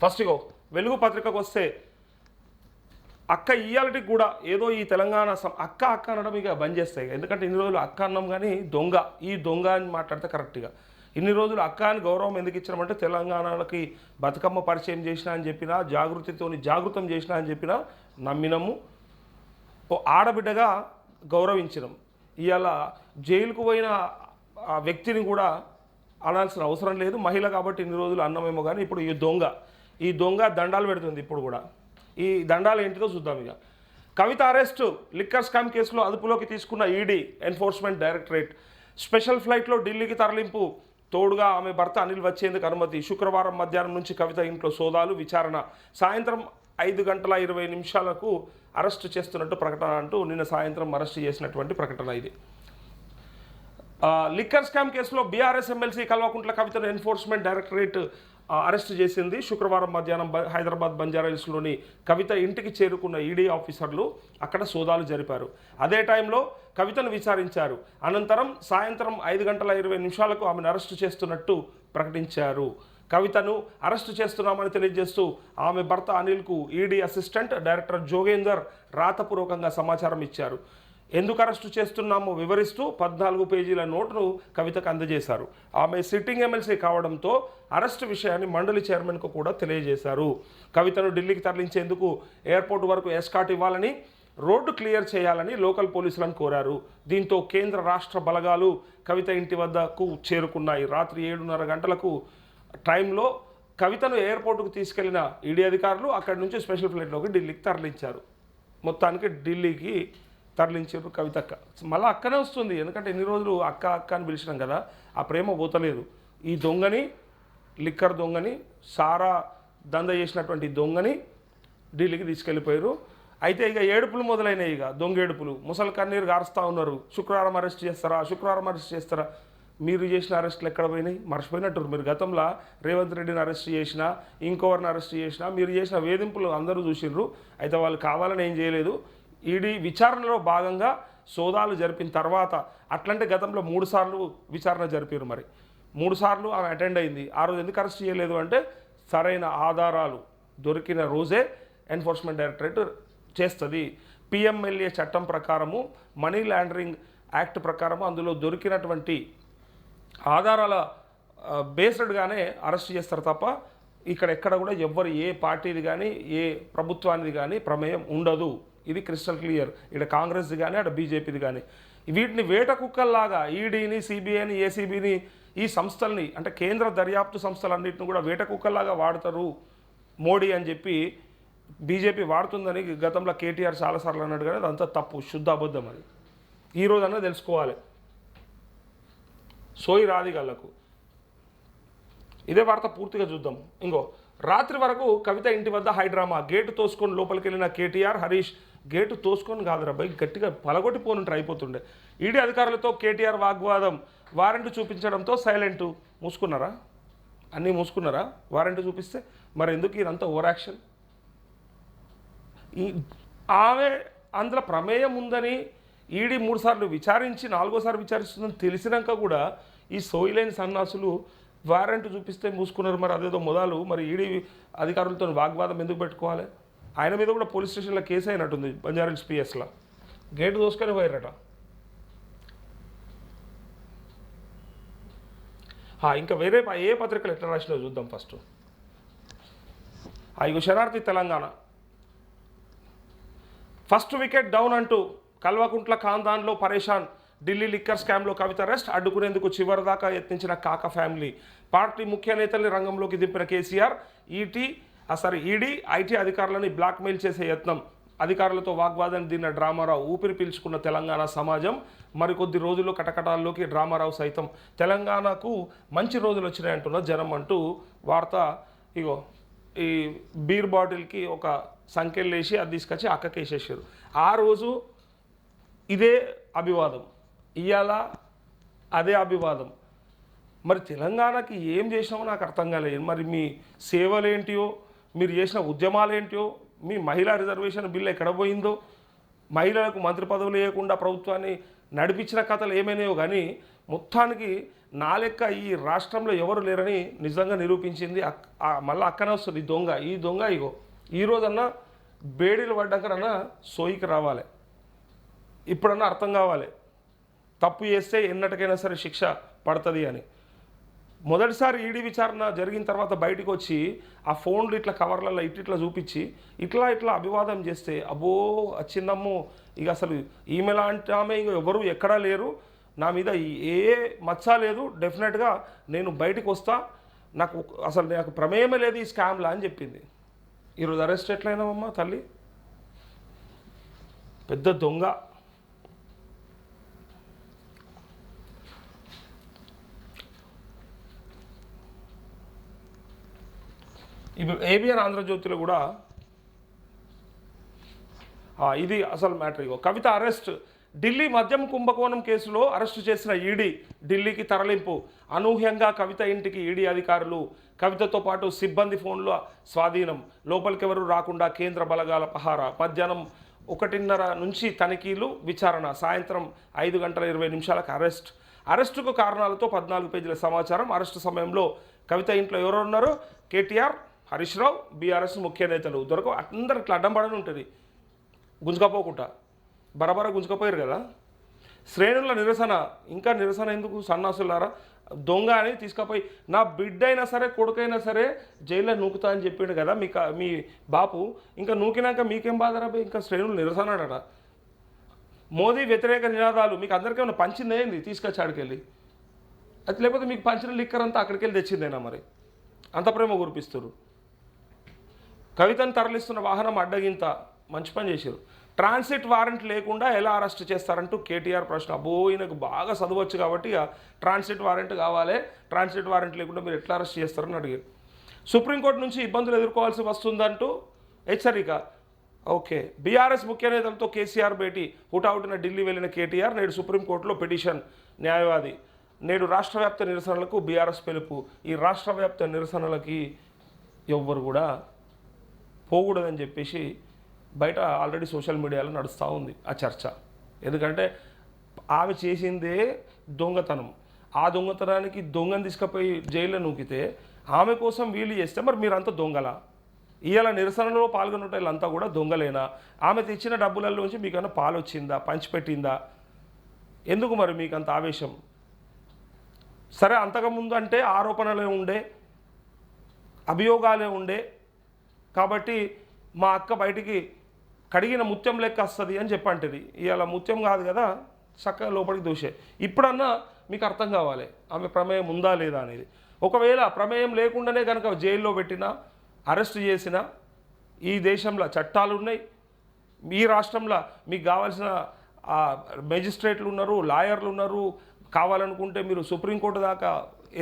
First ఇగో వెలుగు పత్రికకు వస్తే అక్క ఇయ్యాలటికి కూడా ఏదో ఈ తెలంగాణ సం- అక్క అక్క అనడం ఇక బంద్ చేస్తాయి ఎందుకంటే ఇన్ని రోజులు అక్క అన్నాం కానీ దొంగ ఈ దొంగ అని మాట్లాడితే కరెక్ట్గా ఇన్ని రోజులు అక్క అని గౌరవం ఎందుకు ఇచ్చినామంటే తెలంగాణకి బతుకమ్మ పరిచయం చేసినా అని చెప్పినా జాగృతితోని జాగృతం చేసినా అని చెప్పినా నమ్మినము. ఓ ఆడబిడ్డగా గౌరవించడం ఇవాళ జైలుకు పోయిన ఆ వ్యక్తిని కూడా అనాల్సిన అవసరం లేదు. మహిళ కాబట్టి ఇన్ని రోజులు అన్నమేమో కానీ ఇప్పుడు ఈ దొంగ ఈ దొంగ దండాలు పెడుతుంది ఇప్పుడు కూడా. ఈ దండాలు ఏంటిదో చూద్దాం ఇక. కవిత అరెస్టు లిక్కర్ స్కామ్ కేసులో అదుపులోకి తీసుకున్న ఈడీ ఎన్ఫోర్స్మెంట్ డైరెక్టరేట్. స్పెషల్ ఫ్లైట్లో ఢిల్లీకి తరలింపు. తోడుగా ఆమె భర్త అనిల్ వచ్చేందుకు అనుమతి. శుక్రవారం మధ్యాహ్నం నుంచి కవిత ఇంట్లో సోదాలు విచారణ. సాయంత్రం ఐదు గంటల ఇరవై నిమిషాలకు అరెస్టు చేస్తున్నట్టు ప్రకటన అంటూ నిన్న సాయంత్రం అరెస్ట్ చేసినటువంటి ప్రకటన ఇది. లిక్కర్ స్కామ్ కేసులో బీఆర్ఎస్ ఎమ్మెల్సీ కల్వకుంట్ల కవితను ఎన్ఫోర్స్మెంట్ డైరెక్టరేట్ అరెస్ట్ చేసింది శుక్రవారం మధ్యాహ్నం బ- హైదరాబాద్ బంజారాహిల్స్లోని కవిత ఇంటికి చేరుకున్న ఈడీ ఆఫీసర్లు అక్కడ సోదాలు జరిపారు. అదే టైంలో కవితను విచారించారు. అనంతరం సాయంత్రం ఐదు గంటల ఇరవై నిమిషాలకు ఆమెను అరెస్టు చేస్తున్నట్టు ప్రకటించారు. కవితను అరెస్టు చేస్తున్నామని తెలియజేస్తూ ఆమె భర్త అనిల్కు ఈడీ అసిస్టెంట్ డైరెక్టర్ జోగేందర్ రాతపూర్వకంగా సమాచారం ఇచ్చారు. ఎందుకు అరెస్టు చేస్తున్నామో వివరిస్తూ పద్నాలుగు పేజీల నోటును కవితకు అందజేశారు. ఆమె సిట్టింగ్ ఎమ్మెల్సీ కావడంతో అరెస్టు విషయాన్ని మండలి చైర్మన్కు కూడా తెలియజేశారు. కవితను ఢిల్లీకి తరలించేందుకు ఎయిర్పోర్ట్ వరకు ఎస్కాట్ ఇవ్వాలని రోడ్డు క్లియర్ చేయాలని లోకల్ పోలీసులను కోరారు. దీంతో కేంద్ర రాష్ట్ర బలగాలు కవిత ఇంటి వద్దకు చేరుకున్నాయి. రాత్రి ఏడున్నర గంటలకు టైంలో కవితను ఎయిర్పోర్టుకు తీసుకెళ్ళిన ఈడీ అధికారులు అక్కడి నుంచి స్పెషల్ ఫ్లైట్లోకి ఢిల్లీకి తరలించారు. మొత్తానికి ఢిల్లీకి తరలించారు కవితక్క. మళ్ళీ అక్కనే వస్తుంది. ఎందుకంటే ఎన్ని రోజులు అక్క అక్క అని పిలిచినాం కదా ఆ ప్రేమ పోతలేదు. ఈ దొంగని లిక్కర్ దొంగని సారా దంద చేసినటువంటి దొంగని ఢిల్లీకి తీసుకెళ్ళిపోయారు. అయితే ఇక ఏడుపులు మొదలైనాయి ఇక దొంగ ఏడుపులు. ముసలి కన్నీరు గారుస్తూ ఉన్నారు. శుక్రవారం అరెస్ట్ చేస్తారా? శుక్రవారం అరెస్ట్ చేస్తారా? మీరు చేసిన అరెస్టులు ఎక్కడ పోయినాయి? మర్చిపోయినట్టు మీరు గతంలో రేవంత్ రెడ్డిని అరెస్ట్ చేసినా ఇంకోవరిని అరెస్ట్ చేసినా మీరు చేసిన వేధింపులు అందరూ చూసిండ్రు అయితే వాళ్ళు కావాలని ఏం చేయలేదు. ఈడీ విచారణలో భాగంగా సోదాలు జరిపిన తర్వాత అట్లంటే గతంలో మూడు సార్లు విచారణ జరిపారు మరి. మూడుసార్లు ఆమె అటెండ్ అయింది. ఆ రోజు ఎందుకు అరెస్ట్ చేయలేదు అంటే సరైన ఆధారాలు దొరికిన రోజే ఎన్ఫోర్స్మెంట్ డైరెక్టరేట్ చేస్తుంది. పిఎంఎల్ఏ చట్టం ప్రకారము మనీ లాండరింగ్ యాక్ట్ ప్రకారము అందులో దొరికినటువంటి ఆధారాల బేస్డ్గానే అరెస్ట్ చేస్తారు తప్ప ఇక్కడ ఎక్కడ కూడా ఎవ్వరు ఏ పార్టీది కానీ ఏ ప్రభుత్వానికి కానీ ప్రమేయం ఉండదు. ఇది క్రిస్టల్ క్లియర్. ఇక్కడ కాంగ్రెస్ది కానీ అక్కడ బీజేపీది కానీ వీటిని వేట కుక్కల్లాగా ఈడీని సిబిఐని ఏసీబీని ఈ సంస్థల్ని అంటే కేంద్ర దర్యాప్తు సంస్థలన్నింటిని కూడా వేట కుక్కల్లాగా వాడతారు మోడీ అని చెప్పి బీజేపీ వాడుతుందని గతంలో కేటీఆర్ చాలాసార్లు అన్నాడు కానీ అదంతా తప్పు శుద్ధ అబద్ధం అది. ఈరోజన్నా తెలుసుకోవాలి. సోయి రాదిగళ్ళకు ఇదే వార్త పూర్తిగా చూద్దాం. ఇంకో రాత్రి వరకు కవిత ఇంటి వద్ద హైడ్రామా గేటు తోసుకొని లోపలికి వెళ్ళిన కేటీఆర్ హరీష్ గేటు తోసుకొని కాదురా బై గట్టిగా పలగొట్టి పోనుంటారు అయిపోతుండే. ఈడీ అధికారులతో కేటీఆర్ వాగ్వాదం. వారెంట్ చూపించడంతో సైలెంట్. మూసుకున్నారా? అన్నీ మూసుకున్నారా? వారెంట్ చూపిస్తే? మరి ఎందుకు ఇదంతా ఓవర్ యాక్షన్? ఈ ఆమె అందులో ప్రమేయం ఉందని ఈడీ మూడుసార్లు విచారించి నాలుగోసారి విచారిస్తుందని తెలిసినాక కూడా ఈ సోయిలైన సన్నాసులు వారెంట్ చూపిస్తే మూసుకున్నారు మరి అదేదో మొదలు. మరి ఈడీ అధికారులతో వాగ్వాదం ఎందుకు పెట్టుకోవాలి? ఆయన మీద కూడా పోలీస్ స్టేషన్లో కేసు అయినట్టుంది బంజారాహిల్స్ పిఎస్లో. గేటు దోసుకొని పోయారట ఇంకా వేరే ఏ పత్రికలు ఎట్లా రాసినా చూద్దాం ఫస్ట్. ఇగో శరార్థి తెలంగాణ. ఫస్ట్ వికెట్ డౌన్ అంటూ కల్వకుంట్ల ఖాందాన్లో పరేషాన్ ఢిల్లీ లిక్కర్ స్కామ్లో కవిత అరెస్ట్ అడ్డుకునేందుకు చివరిదాకా యత్నించిన కాక ఫ్యామిలీ. పార్టీ ముఖ్య నేతల్ని రంగంలోకి దింపిన కేసీఆర్ ఈటీ ఆ సారీ ఈడీ ఐటీ అధికారులని బ్లాక్మెయిల్ చేసే యత్నం. అధికారులతో వాగ్వాదాన్ని దిన్న డ్రామారావు ఊపిరి పీల్చుకున్న తెలంగాణ సమాజం. మరికొద్ది రోజుల్లో కటకటాల్లోకి డ్రామారావు సైతం. తెలంగాణకు మంచి రోజులు వచ్చినాయంటున్న జనం అంటూ వార్త ఇగో ఈ బీర్ బాటిల్కి ఒక సంఖ్యలు వేసి అది తీసుకొచ్చి అక్కకేసేసారు. ఆ రోజు ఇదే అభివాదం. ఇవాళ అదే అభివాదం. మరి తెలంగాణకి ఏం చేసినామో నాకు అర్థం కాలేదు. మరి మీ సేవలేంటియో మీరు చేసిన ఉద్యమాలేంటియో మీ మహిళా రిజర్వేషన్ బిల్లు ఎక్కడ పోయిందో? మహిళలకు మంత్రి పదవులు లేకుండా ప్రభుత్వాన్ని నడిపించిన కథలు ఏమైనాయో కానీ మొత్తానికి నా లెక్క ఈ రాష్ట్రంలో ఎవరు లేరని నిజంగా నిరూపించింది అక్- ఆ మళ్ళీ అక్కనే వస్తుంది ఈ దొంగ. ఈ దొంగ ఇగో ఈ రోజన్నా బేడీలు పడ్డాకనన్నా సోయికి రావాలి. ఇప్పుడన్నా అర్థం కావాలి. తప్పు చేస్తే ఎన్నటికైనా సరే శిక్ష పడుతుంది అని. మొదటిసారి ఈడీ విచారణ జరిగిన తర్వాత బయటకు వచ్చి ఆ ఫోన్లు ఇట్లా కవర్లలో ఇట్ ఇట్లా చూపించి ఇట్లా ఇట్లా అభివాదం చేస్తే అబ్బో వచ్చిందమ్మో ఇక అసలు ఈమె లాంటి ఆమె ఇక ఎవరు ఎక్కడా లేరు. నా మీద ఏ మచ్చ లేదు. డెఫినెట్గా నేను బయటికి వస్తా. నాకు అసలు నాకు ప్రమేయమే లేదు ఈ స్కామ్లా అని చెప్పింది. ఈరోజు అరెస్ట్ ఎట్లయినామమ్మా తల్లి? పెద్ద దొంగ. ఇప్పుడు ఏబిఎన్ ఆంధ్రజ్యోతిలో కూడా ఇది అసలు మ్యాటర్ ఇగో. కవిత అరెస్ట్. ఢిల్లీ మద్యం కుంభకోణం కేసులో అరెస్టు చేసిన ఈడీ ఢిల్లీకి తరలింపు. అనూహ్యంగా కవిత ఇంటికి ఈడీ అధికారులు కవితతో పాటు సిబ్బంది ఫోన్ల స్వాధీనం. లోపలికెవరూ రాకుండా కేంద్ర బలగాల పహారా. మధ్యాహ్నం ఒకటిన్నర నుంచి తనిఖీలు విచారణ. సాయంత్రం ఐదు గంటల ఇరవై నిమిషాలకు అరెస్ట్. అరెస్టుకు కారణాలతో పద్నాలుగు పేజీల సమాచారం. అరెస్టు సమయంలో కవిత ఇంట్లో ఎవరున్నారో కేటీఆర్ హరీష్ రావు బీఆర్ఎస్ ముఖ్య నేతలు. దొరక అందరు ఇట్లా అడ్డం పడని ఉంటుంది. గుంజుకపోకుండా. బరబర గుంజుకపోయారు కదా. శ్రేణుల నిరసన ఇంకా నిరసన ఎందుకు సన్నాసులారా? దొంగ అని తీసుకుపోయి నా బిడ్డ అయినా సరే కొడుకైనా సరే జైల్లో నూకుతా అని చెప్పిండు కదా మీ మీ బాపు. ఇంకా నూకినాక మీకేం బాధరా ఇంకా శ్రేణులు నిరసనడట. మోదీ వ్యతిరేక నినాదాలు మీకు అందరికీ ఏమైనా పంచిందేంది తీసుకొచ్చి ఆడికెళ్ళి. అది లేకపోతే మీకు పంచిన లిక్కర్ అంతా అక్కడికి వెళ్ళి తెచ్చిందేనా మరి? అంత ప్రేమ కురిపిస్తారు కవితను తరలిస్తున్న వాహనం అడ్డగింత మంచి పని చేశారు. ట్రాన్సిట్ వారెంట్ లేకుండా ఎలా అరెస్ట్ చేస్తారంటూ కేటీఆర్ ప్రశ్న. అబ్బో ఈయనకు బాగా చదవచ్చు కాబట్టి ఇక ట్రాన్సిట్ వారెంట్ కావాలి. ట్రాన్సిట్ వారెంట్ లేకుండా మీరు ఎట్లా అరెస్ట్ చేస్తారని అడిగారు. సుప్రీంకోర్టు నుంచి ఇబ్బందులు ఎదుర్కోవాల్సి వస్తుందంటూ హెచ్చరిక. ఓకే. బీఆర్ఎస్ ముఖ్య నేతలతో కేసీఆర్ భేటీ. హుటాహుటిన ఢిల్లీ వెళ్ళిన కేటీఆర్ నేడు సుప్రీంకోర్టులో పిటిషన్ న్యాయవాది. నేడు రాష్ట్రవ్యాప్త నిరసనలకు బీఆర్ఎస్ పిలుపు. ఈ రాష్ట్రవ్యాప్త నిరసనలకి ఎవ్వరు కూడా పోకూడదని చెప్పేసి బయట ఆల్రెడీ సోషల్ మీడియాలో నడుస్తూ ఉంది ఆ చర్చ. ఎందుకంటే ఆమె చేసిందే దొంగతనం. ఆ దొంగతనానికి దొంగను తీసుకుపోయి జైల్లో నూకితే ఆమె కోసం వీళ్ళు చేస్తే మరి మీరంతా దొంగలా? ఇవాళ నిరసనలో పాల్గొన్న వీళ్ళంతా కూడా దొంగలేనా? ఆమె తెచ్చిన డబ్బులలోంచి మీకన్నా పాలు వచ్చిందా పంచిపెట్టిందా ఎందుకు మరి మీకు అంత ఆవేశం? సరే అంతకుముందు అంటే ఆరోపణలే ఉండే అభియోగాలే ఉండే కాబట్టి మా అక్క బయటికి కడిగిన ముత్యం లెక్క వస్తుంది అని చెప్పంటది. ఇవాళ ముత్యం కాదు కదా చక్కగా లోపలికి దూసే. ఇప్పుడన్నా మీకు అర్థం కావాలి ఆమె ప్రమేయం ఉందా లేదా అనేది. ఒకవేళ ప్రమేయం లేకుండానే కనుక జైల్లో పెట్టినా అరెస్ట్ చేసినా ఈ దేశంలో చట్టాలు ఉన్నాయి ఈ రాష్ట్రంలో మీకు కావాల్సిన మెజిస్ట్రేట్లు ఉన్నారు లాయర్లు ఉన్నారు. కావాలనుకుంటే మీరు సుప్రీంకోర్టు దాకా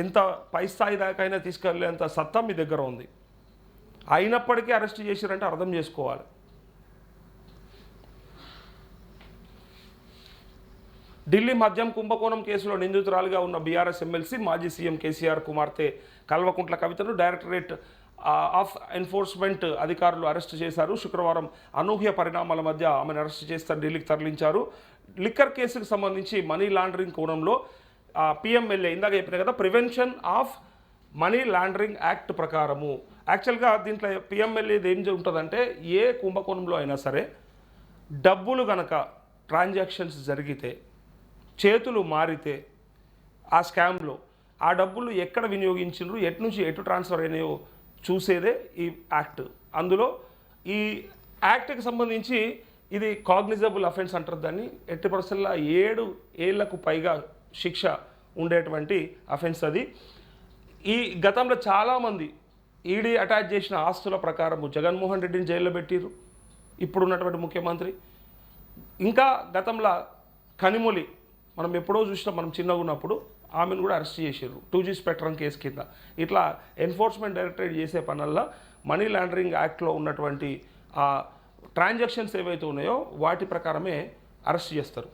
ఎంత పై స్థాయి దాకా అయినా తీసుకెళ్ళేంత సత్తా మీ దగ్గర ఉంది. అయినప్పటికీ అరెస్ట్ చేశారంటే అర్థం చేసుకోవాలి. ఢిల్లీ మద్యం కుంభకోణం కేసులో నిందితురాలుగా ఉన్న బీఆర్ఎస్ ఎమ్మెల్సీ మాజీ సీఎం కేసీఆర్ కుమార్తె కల్వకుంట్ల కవితను డైరెక్టరేట్ ఆఫ్ ఎన్ఫోర్స్మెంట్ అధికారులు అరెస్ట్ చేశారు. శుక్రవారం అనూహ్య పరిణామాల మధ్య ఆమెను అరెస్ట్ చేస్తారు ఢిల్లీకి తరలించారు. లిక్కర్ కేసుకు సంబంధించి మనీ లాండరింగ్ కోణంలో పిఎంఎల్ఏ ఇందాక చెప్పిన కదా prevention of money laundering act ప్రకారము. యాక్చువల్గా దీంట్లో పిఎంఎల్ఏది ఏం ఉంటుందంటే ఏ కుంభకోణంలో అయినా సరే డబ్బులు గనక ట్రాన్సాక్షన్స్ జరిగితే చేతులు మారితే ఆ స్కామ్లో ఆ డబ్బులు ఎక్కడ వినియోగించిండ్రు ఎటు నుంచి ఎటు ట్రాన్స్ఫర్ అయినాయో చూసేదే ఈ యాక్ట్. అందులో ఈ యాక్ట్కి సంబంధించి ఇది కాగ్నిజబుల్ అఫెన్స్ అంటారు దాన్ని. ఎట్టి పరిస్థితుల్లో ఏడు ఏళ్ళకు పైగా శిక్ష ఉండేటువంటి అఫెన్స్ అది. ఈ గతంలో చాలామంది ఈడీ అటాచ్ చేసిన ఆస్తుల ప్రకారము జగన్మోహన్ రెడ్డిని జైల్లో పెట్టిరు ఇప్పుడున్నటువంటి ముఖ్యమంత్రి. ఇంకా గతంలో కనిమొలి మనం ఎప్పుడో చూసినాం మనం చిన్నగా ఉన్నప్పుడు ఆమెను కూడా అరెస్ట్ చేసారు టూ జీ స్పెక్ట్రమ్ కేసు కింద. ఇట్లా ఎన్ఫోర్స్మెంట్ డైరెక్టరేట్ చేసే పనుల్లో మనీ లాండరింగ్ యాక్ట్లో ఉన్నటువంటి ఆ ట్రాన్సాక్షన్స్ ఏవైతే ఉన్నాయో వాటి ప్రకారమే అరెస్ట్ చేస్తారు.